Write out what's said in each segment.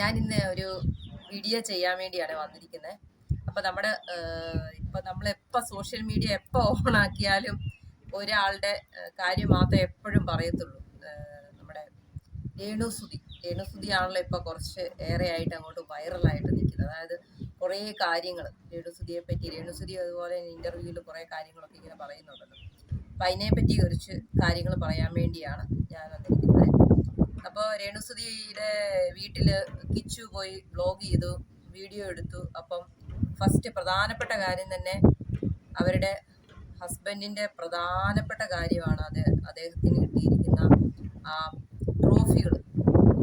ഞാൻ ഇന്ന് ഒരു വീഡിയോ ചെയ്യാൻ വേണ്ടിയാണ് വന്നിരിക്കുന്നത് അപ്പൊ നമ്മുടെ നമ്മൾ എപ്പോ സോഷ്യൽ മീഡിയ എപ്പോ ഓൺ ആക്കിയാലും ഒരാളുടെ കാര്യം മാത്രമേ എപ്പോഴും പറയത്തുള്ളൂ. നമ്മുടെ രേണുസുതി രേണുസുതി ആണല്ലോ ഇപ്പൊ കുറച്ച് ഏറെ ആയിട്ട് അങ്ങോട്ട് വൈറലായിട്ട് നിൽക്കുന്നത്. അതായത് കുറേ കാര്യങ്ങൾ രേണുസുതിയെ പറ്റി രേണുസുതി അതുപോലെ ഇന്റർവ്യൂവിൽ കുറേ കാര്യങ്ങളൊക്കെ ഇങ്ങനെ പറയുന്നുണ്ടല്ലോ. അപ്പൊ അതിനെപ്പറ്റി കുറച്ച് കാര്യങ്ങൾ പറയാൻ വേണ്ടിയാണ് ഞാൻ വന്നിരിക്കുന്നത്. അപ്പോൾ രേണുസുതിയുടെ വീട്ടിൽ കിച്ചു പോയി വ്ലോഗ് ചെയ്തു വീഡിയോ എടുത്തു. അപ്പം ഫസ്റ്റ് പ്രധാനപ്പെട്ട കാര്യം തന്നെ അവരുടെ ഹസ്ബൻഡിന്റെ പ്രധാനപ്പെട്ട കാര്യമാണ് അത് അദ്ദേഹത്തിന് കിട്ടിയിരിക്കുന്ന ആ ട്രോഫികൾ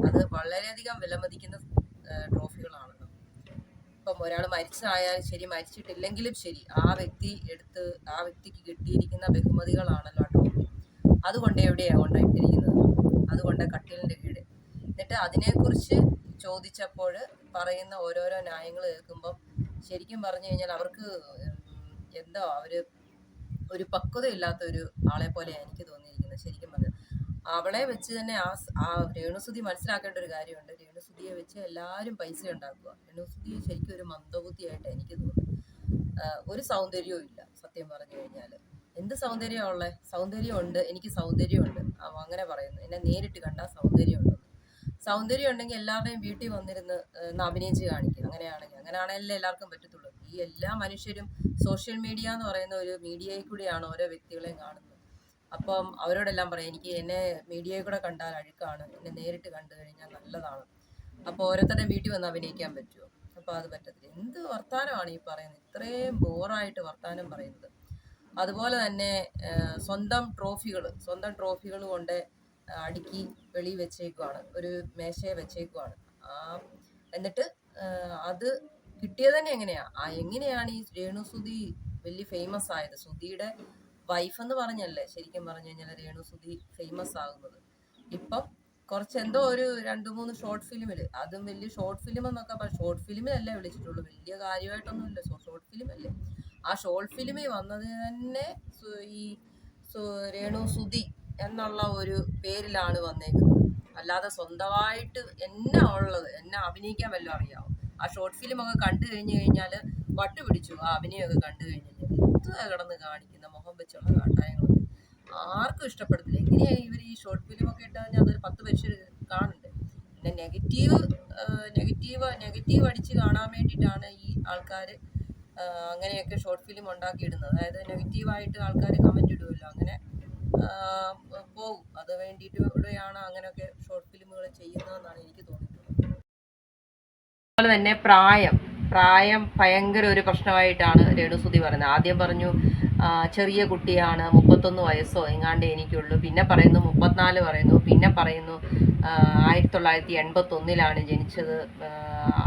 അത് വളരെയധികം വിലമതിക്കുന്ന ട്രോഫികളാണല്ലോ ഇപ്പം ഒരാൾ മരിച്ചതായാലും ശരി മരിച്ചിട്ടില്ലെങ്കിലും ശരി ആ വ്യക്തി എടുത്ത് ആ വ്യക്തിക്ക് കിട്ടിയിരിക്കുന്ന ബഹുമതികളാണല്ലോ ആ ട്രോഫി അതുകൊണ്ട് എവിടെയാണ് കൊണ്ടിട്ടിരിക്കുന്നത് അതുകൊണ്ട് കട്ടിലിന്റെ കീഴ് എന്നിട്ട് അതിനെക്കുറിച്ച് ചോദിച്ചപ്പോൾ പറയുന്ന ഓരോരോ ന്യായങ്ങൾ കേൾക്കുമ്പം ശരിക്കും പറഞ്ഞു കഴിഞ്ഞാൽ അവർക്ക് എന്തോ അവർ ഒരു പക്വതയില്ലാത്ത ഒരു ആളെ പോലെയാണ് എനിക്ക് തോന്നിയിരിക്കുന്നത് ശരിക്കും പറഞ്ഞു അവളെ വെച്ച് തന്നെ ആ ആ രേണുസുതി മനസ്സിലാക്കേണ്ട ഒരു കാര്യമുണ്ട്. രേണുസുതിയെ വെച്ച് എല്ലാവരും പൈസ ഉണ്ടാക്കുക. രേണുസുതി ശരിക്കും ഒരു മന്ദബുദ്ധിയായിട്ട് എനിക്ക് തോന്നുന്നു ഒരു സൗന്ദര്യവും ഇല്ല സത്യം പറഞ്ഞു കഴിഞ്ഞാൽ. എന്ത് സൗന്ദര്യമാണ് ഉള്ളത് സൗന്ദര്യമുണ്ട്. എനിക്ക് സൗന്ദര്യമുണ്ട്. അങ്ങനെ പറയുന്നു. എന്നെ നേരിട്ട് കണ്ടാൽ സൗന്ദര്യമുണ്ട്. സൗന്ദര്യം ഉണ്ടെങ്കിൽ എല്ലാവരുടെയും വീട്ടിൽ വന്നിരുന്ന് അഭിനയിച്ച് കാണിക്കുക അങ്ങനെയാണെങ്കിൽ. അങ്ങനെയാണെങ്കിലേ എല്ലാവർക്കും പറ്റത്തുള്ളൂ. ഈ എല്ലാ മനുഷ്യരും സോഷ്യൽ മീഡിയ എന്ന് പറയുന്ന ഒരു മീഡിയയിൽ കൂടിയാണ് ഓരോ വ്യക്തികളെയും കാണുന്നത്. അപ്പം അവരോടെല്ലാം പറയാം എനിക്ക് എന്നെ മീഡിയയിൽ കൂടെ കണ്ടാൽ അഴുക്കാണ്. എന്നെ നേരിട്ട് കണ്ടു കഴിഞ്ഞാൽ നല്ലതാണ്. അപ്പോൾ ഓരോരുത്തരുടെയും വീട്ടിൽ വന്ന് അഭിനയിക്കാൻ പറ്റുമോ? അപ്പോൾ അത് പറ്റത്തില്ല. എന്ത് വർത്താനമാണ് ഈ പറയുന്നത്? ഇത്രയും ബോറായിട്ട് വർത്താനം പറയുന്നത്. അതുപോലെ തന്നെ സ്വന്തം ട്രോഫികൾ സ്വന്തം ട്രോഫികൾ കൊണ്ട് അടുക്കി വെളി വെച്ചേക്കുവാണ്. ഒരു മേശയെ വെച്ചേക്കുവാണ്. എന്നിട്ട് അത് കിട്ടിയത് തന്നെ എങ്ങനെയാ? എങ്ങനെയാണ് ഈ രേണുസുതി വലിയ ഫേമസ് ആയത്? സുധിയുടെ വൈഫ് എന്ന് പറഞ്ഞല്ലേ ശരിക്കും പറഞ്ഞു കഴിഞ്ഞാൽ രേണുസുതി ഫേമസ് ആകുന്നത്. ഇപ്പം കുറച്ച് എന്തോ ഒരു രണ്ട് മൂന്ന് ഷോർട്ട് ഫിലിമിൽ അതും വലിയ ഷോർട്ട് ഫിലിം എന്നൊക്കെ ഷോർട്ട് ഫിലിമിലല്ലേ വിളിച്ചിട്ടുള്ളൂ. വലിയ കാര്യമായിട്ടൊന്നുമില്ല. ഷോർട്ട് ഫിലിം അല്ലേ? ആ ഷോർട്ട് ഫിലിമിൽ വന്നത് തന്നെ ഈ രേണു സുതി എന്നുള്ള ഒരു പേരിലാണ് വന്നേക്കുന്നത്. അല്ലാതെ സ്വന്തമായിട്ട് എന്നാ ഉള്ളത്? എന്നെ അഭിനയിക്കാൻ വല്ലതും അറിയാവും? ആ ഷോർട്ട് ഫിലിം ഒക്കെ കണ്ടു കഴിഞ്ഞു കഴിഞ്ഞാൽ വട്ട് പിടിച്ചു ആ അഭിനയമൊക്കെ കണ്ടു കഴിഞ്ഞു കഴിഞ്ഞാൽ എന്ത് കിടന്ന് കാണിക്കുന്ന മുഖം വെച്ചുള്ള കാട്ടായങ്ങളൊക്കെ ആർക്കും ഇഷ്ടപ്പെടത്തില്ല. എങ്ങനെയാണ് ഇവർ ഈ ഷോർട്ട് ഫിലിം ഒക്കെ ഇട്ടാൽ അതൊരു പത്ത് പേര് കാണുന്നുണ്ട് പിന്നെ നെഗറ്റീവ് നെഗറ്റീവ് നെഗറ്റീവ് അടിച്ച് കാണാൻ വേണ്ടിയിട്ടാണ് ഈ ആൾക്കാർ അങ്ങനെയൊക്കെ ഷോർട്ട് ഫിലിം ഉണ്ടാക്കിയിടുന്നത്. അതായത് നെഗറ്റീവായിട്ട് ആൾക്കാർ കമന്റ് ഇടുമല്ലോ അങ്ങനെ പോകും അത് വേണ്ടിയിട്ട് അങ്ങനെയൊക്കെ ഷോർട്ട് ഫിലിമുകൾ ചെയ്യുന്നതെന്നാണ് എനിക്ക് തോന്നിയിട്ടുള്ളത്. അതുപോലെ തന്നെ പ്രായം. പ്രായം ഭയങ്കര ഒരു പ്രശ്നമായിട്ടാണ് രേണുസുതി പറയുന്നത്. ആദ്യം പറഞ്ഞു ചെറിയ കുട്ടിയാണ് മുപ്പത്തൊന്ന് വയസ്സോ എങ്ങാണ്ട് എനിക്കുള്ളൂ. പിന്നെ പറയുന്നു മുപ്പത്തിനാല് പറയുന്നു പിന്നെ പറയുന്നു ആയിരത്തി തൊള്ളായിരത്തി എൺപത്തൊന്നിലാണ് ജനിച്ചത്.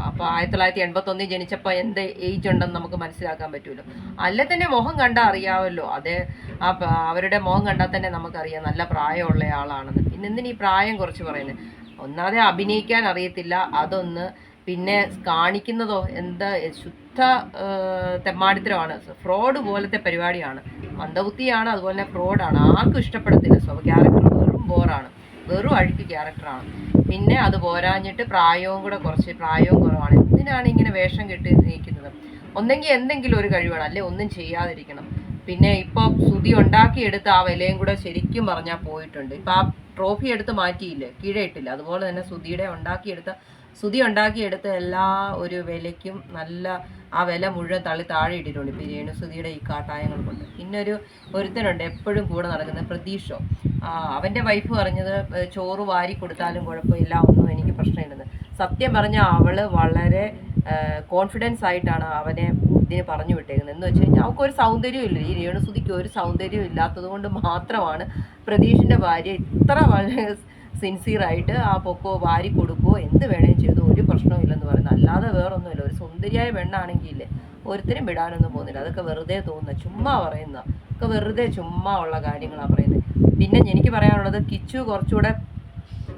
അപ്പോൾ ആയിരത്തി തൊള്ളായിരത്തി എൺപത്തൊന്നിൽ ജനിച്ചപ്പോൾ എന്ത് ഏജ് ഉണ്ടെന്ന് നമുക്ക് മനസ്സിലാക്കാൻ പറ്റുമല്ലോ അല്ലെ തന്നെ മുഖം കണ്ടാൽ അറിയാമല്ലോ അതെ ആ അവരുടെ മുഖം കണ്ടാൽ തന്നെ നമുക്കറിയാം നല്ല പ്രായമുള്ള ആളാണെന്ന്. പിന്നെ എന്തിനീ പ്രായം കുറച്ച് പറയുന്നത് ഒന്നാതെ അഭിനയിക്കാൻ അറിയത്തില്ല. അതൊന്ന് പിന്നെ കാണിക്കുന്നതോ എന്താ ശുദ്ധ തെമ്മാടിത്തരമാണ്. ഫ്രോഡ് പോലത്തെ പരിപാടിയാണ്. മന്ദബുദ്ധിയാണ് അതുപോലെ തന്നെ ഫ്രോഡാണ്. ആർക്കും ഇഷ്ടപ്പെടത്തില്ല. സ്വ ക്യാരക്ടർ വെറും ബോറാണ്. വെറും അഴുക്ക് ക്യാരക്ടറാണ്. പിന്നെ അത് പോരാഞ്ഞിട്ട് പ്രായവും കൂടെ കുറച്ച് പ്രായവും കുറവാണ്. എന്തിനാണ് ഇങ്ങനെ വേഷം കെട്ടി നീക്കുന്നത്? ഒന്നെങ്കിൽ എന്തെങ്കിലും ഒരു കഴിവാണ്. അല്ലെ ഒന്നും ചെയ്യാതിരിക്കണം. പിന്നെ ഇപ്പോൾ സ്തുതി ഉണ്ടാക്കിയെടുത്ത ആ വിലയും കൂടെ ശരിക്കും പറഞ്ഞാൽ പോയിട്ടുണ്ട്. ഇപ്പം ആ ട്രോഫി എടുത്ത് മാറ്റിയില്ലേ? കീഴയിട്ടില്ല അതുപോലെ തന്നെ സ്തുതിയുടെ ഉണ്ടാക്കിയെടുത്ത സുതി ഉണ്ടാക്കിയെടുത്ത എല്ലാ ഒരു വിലയ്ക്കും നല്ല ആ വില മുഴുവൻ തള്ളി താഴെ ഇട്ടിട്ടുണ്ട് ബിരിയാണി രേണുസുതിയുടെ ഈ കാട്ടായങ്ങൾ കൊണ്ട്. പിന്നെ ഒരു ഒരുത്തനുണ്ട് എപ്പോഴും കൂടെ നടക്കുന്ന പ്രതീക്ഷോ അവന്റെ വൈഫ് പറഞ്ഞത് ചോറ് വാരി കൊടുത്താലും കുഴപ്പമില്ല ഒന്നും എനിക്ക് പ്രശ്നമില്ലെന്ന്. സത്യം പറഞ്ഞാൽ അവൾ വളരെ കോൺഫിഡൻസ് ആയിട്ടാണ് അവനെ ഇതിന് പറഞ്ഞു വിട്ടേക്കുന്നത്. എന്ന് വെച്ച് കഴിഞ്ഞാൽ അവൾക്ക് ഒരു സൗന്ദര്യം ഇല്ല. ഈ രേണുസുതിക്ക് ഒരു സൗന്ദര്യം ഇല്ലാത്തത് കൊണ്ട് മാത്രമാണ് പ്രതീഷിന്റെ ഭാര്യ ഇത്ര വളരെ സിൻസിയറായിട്ട് ആ പൊക്കോ വാരി കൊടുക്കുകയോ എന്ത് വേണേലും ചെയ്തു ഒരു പ്രശ്നവും ഇല്ലെന്ന് പറയുന്നത്. അല്ലാതെ വേറൊന്നുമില്ല. ഒരു സുന്ദരിയായ പെണ്ണാണെങ്കിൽ ഇല്ലേ ഒരുത്തരും വിടാനൊന്നും പോകുന്നില്ല. അതൊക്കെ വെറുതെ തോന്നുന്ന ചുമ്മാ പറയുന്ന ഒക്കെ വെറുതെ ചുമ്മാ ഉള്ള കാര്യങ്ങളാണ് പറയുന്നത്. പിന്നെ എനിക്ക് പറയാനുള്ളത് കിച്ചു കുറച്ചുകൂടെ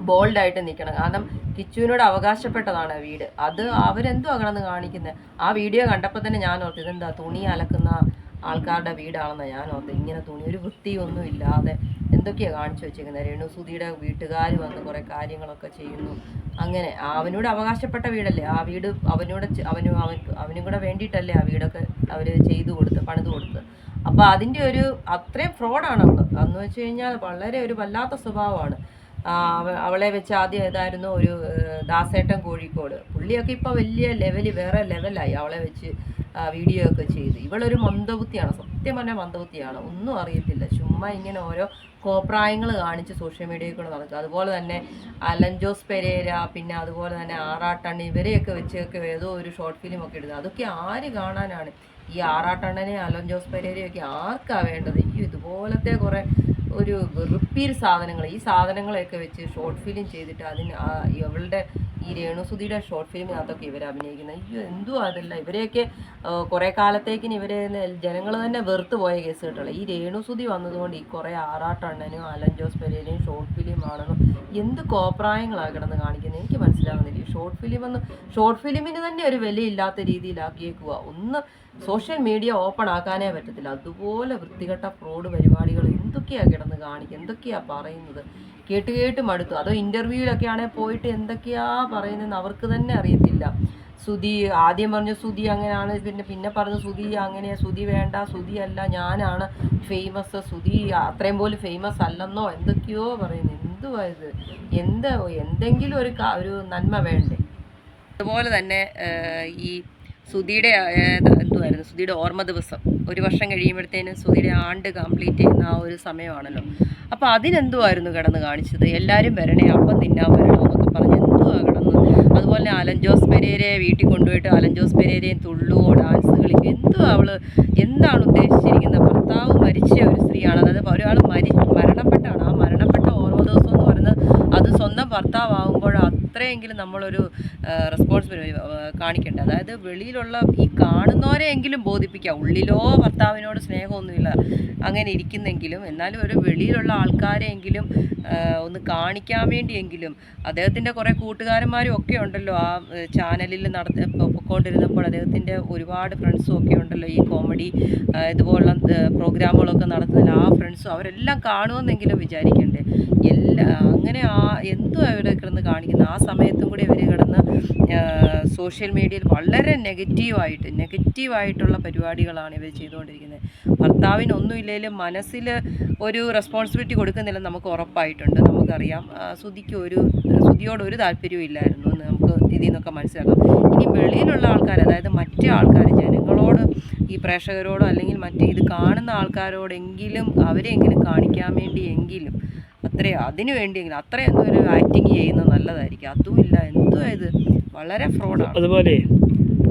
ബോൾഡായിട്ട് നിൽക്കണം. കാരണം കിച്ചുവിനോട് അവകാശപ്പെട്ടതാണ് വീട്. അത് അവരെന്തോ കിടന്ന് കാണിക്കുന്നത്. ആ വീഡിയോ കണ്ടപ്പോൾ തന്നെ ഞാൻ ഓർത്തു ഇതെന്താ തുണി അലക്കുന്ന ആൾക്കാരുടെ വീടാണെന്ന് ഞാൻ ഓർത്തു. ഇങ്ങനെ തുണി ഒരു വൃത്തിയൊന്നും ഇല്ലാതെ എന്തൊക്കെയാണ് കാണിച്ചു വെച്ചേക്കുന്നത്? രേണുസുതിയുടെ വീട്ടുകാർ വന്ന് കുറേ കാര്യങ്ങളൊക്കെ ചെയ്യുന്നു. അങ്ങനെ അവനോട് അവകാശപ്പെട്ട വീടല്ലേ? ആ വീട് അവനോട് അവന് അവൻ അവനും കൂടെ വേണ്ടിയിട്ടല്ലേ ആ വീടൊക്കെ അവർ ചെയ്തു കൊടുത്ത് പണിത് കൊടുത്ത്. അപ്പോൾ അതിന്റെ ഒരു അത്രയും ഫ്രോഡാണ് അവൾ അന്ന് വെച്ച് കഴിഞ്ഞാൽ വളരെ ഒരു വല്ലാത്ത സ്വഭാവമാണ്. അവളെ വെച്ച് ആദ്യം ഏതായിരുന്നു ഒരു ദാസേട്ടൻ കോഴിക്കോട്. പുള്ളിയൊക്കെ ഇപ്പോൾ വലിയ ലെവൽ വേറെ ലെവലായി അവളെ വെച്ച് വീഡിയോ ഒക്കെ ചെയ്ത്. ഇവളൊരു മന്ദബുദ്ധിയാണ് സത്യം പറഞ്ഞാൽ മന്ദബുദ്ധിയാണ്. ഒന്നും അറിയത്തില്ല. ചുമ്മാ ഇങ്ങനെ ഓരോ കോപ്രായങ്ങൾ കാണിച്ച് സോഷ്യൽ മീഡിയയിൽ കൂടെ നടക്കുക അതുപോലെ തന്നെ അലൻജോസ് പെരേര പിന്നെ അതുപോലെ തന്നെ ആറാട്ടണ്ണി ഇവരെയൊക്കെ വെച്ചൊക്കെ ഏതോ ഒരു ഷോർട്ട് ഫിലിം ഒക്കെ ഇടുന്നത്. അതൊക്കെ ആര് കാണാനാണ്? ഈ ആറാട്ടണ്ണനെ അലൻജോസ് പെരേരയൊക്കെ ആർക്കാണ് വേണ്ടത്? ഈ ഇതുപോലത്തെ കുറേ ഒരു റിപ്പീർ സാധനങ്ങൾ ഈ സാധനങ്ങളെയൊക്കെ വെച്ച് ഷോർട്ട് ഫിലിം ചെയ്തിട്ട് അതിന് ഇവളുടെ ഈ രേണുസുതിയുടെ ഷോർട്ട് ഫിലിമിനകത്തൊക്കെ ഇവർ അഭിനയിക്കുന്നത്. അയ്യോ എന്തുവാ അതല്ല? ഇവരെയൊക്കെ കുറേ കാലത്തേക്കിന് ഇവരെ ജനങ്ങൾ തന്നെ വെറുത്ത് പോയ കേസ് കേട്ടുള്ളൂ ഈ രേണുസുതി വന്നതുകൊണ്ട് ഈ കുറേ ആറാട്ടണ്ണനും അലൻ ജോസ് പെരേരയും ഷോർട്ട് ഫിലിം ആണെന്നും എന്ത് കോപ്രായങ്ങളാണ് കിടന്ന് കാണിക്കുന്നത് എനിക്ക് മനസ്സിലാകുന്നില്ല ഷോർട്ട് ഫിലിം ഒന്ന് ഷോർട്ട് ഫിലിമിന് തന്നെ ഒരു വിലയില്ലാത്ത രീതിയിലാക്കിയേക്കുക ഒന്ന് സോഷ്യൽ മീഡിയ ഓപ്പൺ ആക്കാനേ പറ്റത്തില്ല. അതുപോലെ വൃത്തികെട്ട ഫ്രോഡ് പരിപാടികൾ എന്തൊക്കെയാണ് കിടന്ന് കാണിക്കുക എന്തൊക്കെയാണ് പറയുന്നത്? കേട്ട് കേട്ട് മടുത്തു. അതോ ഇന്റർവ്യൂവിലൊക്കെ ആണെങ്കിൽ പോയിട്ട് എന്തൊക്കെയാ പറയുന്നതെന്ന് അവർക്ക് തന്നെ അറിയത്തില്ല. സുധി ആദ്യം പറഞ്ഞ സുധി അങ്ങനെയാണ് പിന്നെ പിന്നെ പറഞ്ഞ സുധി അങ്ങനെയാ സുധി വേണ്ട സുധി അല്ല ഞാനാണ് ഫേമസ് സുധി അത്രയും പോലും ഫേമസ് അല്ലെന്നോ എന്തൊക്കെയോ പറയുന്നു. എന്തുവാ ഇത്? എന്താ എന്തെങ്കിലും ഒരു ഒരു നന്മ വേണ്ടേ? അതുപോലെ തന്നെ ഈ സുധിയുടെ എന്തുമായിരുന്നു സുധിയുടെ ഓർമ്മ ദിവസം. ഒരു വർഷം കഴിയുമ്പോഴത്തേനും സുധിയുടെ ആണ്ട് കംപ്ലീറ്റ് ചെയ്യുന്ന ആ ഒരു സമയമാണല്ലോ. അപ്പോൾ അതിനെന്തുമായിരുന്നു കിടന്ന് കാണിച്ചത്? എല്ലാവരും വരണേ അപ്പം തിന്നാൻ വരണം എന്നൊക്കെ പറഞ്ഞ് എന്തുവാ കിടന്ന്? അതുപോലെ തന്നെ ജോസ് പെരേരയെ വീട്ടിൽ കൊണ്ടുപോയിട്ട് അലൻ ജോസ് പെരേരയും തുള്ളുവോ ഡാൻസ് കളിക്കും എന്തുവാ അവൾ എന്താണ് ഉദ്ദേശിച്ചിരിക്കുന്നത്? ഭർത്താവ് മരിച്ച ഒരു സ്ത്രീയാണ്. അതായത് ഒരാൾ മരി മരണപ്പെട്ടാണ്. ആ മരണപ്പെട്ട ഓർമ്മ ദിവസം എന്ന് പറയുന്നത് അത് സ്വന്തം ഭർത്താവുമ്പോൾ അത്രയെങ്കിലും നമ്മളൊരു റെസ്പോൺസിബിലിറ്റി കാണിക്കേണ്ടത് അതായത് വെളിയിലുള്ള ഈ കാണുന്നവരെയെങ്കിലും ബോധിപ്പിക്കുക ഉള്ളിലോ ഭർത്താവിനോട് സ്നേഹമൊന്നുമില്ല അങ്ങനെ ഇരിക്കുന്നെങ്കിലും എന്നാലും ഒരു വെളിയിലുള്ള ആൾക്കാരെയെങ്കിലും ഒന്ന് കാണിക്കാൻ വേണ്ടിയെങ്കിലും അദ്ദേഹത്തിന്റെ കുറേ കൂട്ടുകാരന്മാരും ഒക്കെ ഉണ്ടല്ലോ ആ ചാനലിൽ നടത്തി പൊക്കൊണ്ടിരുന്നപ്പോൾ അദ്ദേഹത്തിന്റെ ഒരുപാട് ഫ്രണ്ട്സും ഒക്കെ ഉണ്ടല്ലോ ഈ കോമഡി ഇതുപോലുള്ള പ്രോഗ്രാമുകളൊക്കെ നടത്തുന്നതിൽ ആ ഫ്രണ്ട്സും അവരെല്ലാം കാണുമെന്നെങ്കിലും വിചാരിക്കണ്ടേ? എല്ലാ അങ്ങനെ ആ എന്തും ഇവിടെ കിടന്ന് കാണിക്കുന്നത് ആ സമയത്തും കൂടി ഇവർ കിടന്ന് സോഷ്യൽ മീഡിയയിൽ വളരെ നെഗറ്റീവായിട്ട് നെഗറ്റീവായിട്ടുള്ള പരിപാടികളാണ് ഇവർ ചെയ്തുകൊണ്ടിരിക്കുന്നത്. ഭർത്താവിന് ഒന്നുമില്ലെങ്കിലും മനസ്സിൽ ഒരു റെസ്പോൺസിബിലിറ്റി കൊടുക്കുന്നില്ലെന്ന് നമുക്ക് ഉറപ്പായിട്ടുണ്ട്. നമുക്കറിയാം. ശ്രുതിക്ക് ഒരു ശ്രുതിയോട് ഒരു താല്പര്യവും ഇല്ലായിരുന്നു എന്ന് നമുക്ക് ഇതിൽ നിന്നൊക്കെ മനസ്സിലാക്കാം. ഇനി വെളിയിലുള്ള ആൾക്കാർ അതായത് മറ്റേ ആൾക്കാർ ഈ പ്രേക്ഷകരോടോ അല്ലെങ്കിൽ മറ്റ് ഇത് കാണുന്ന ആൾക്കാരോടെങ്കിലും അവരെങ്കിലും കാണിക്കാൻ വേണ്ടി എങ്കിലും അത്രയോ അതിനു വേണ്ടിയെങ്കിലും അത്രയൊന്നും ഒരു ആക്ടിങ് ചെയ്യുന്നത് നല്ലതായിരിക്കും. അതുമില്ല. എന്തുവാ ഇത്? വളരെ ഫ്രോഡാണ് അതുപോലെ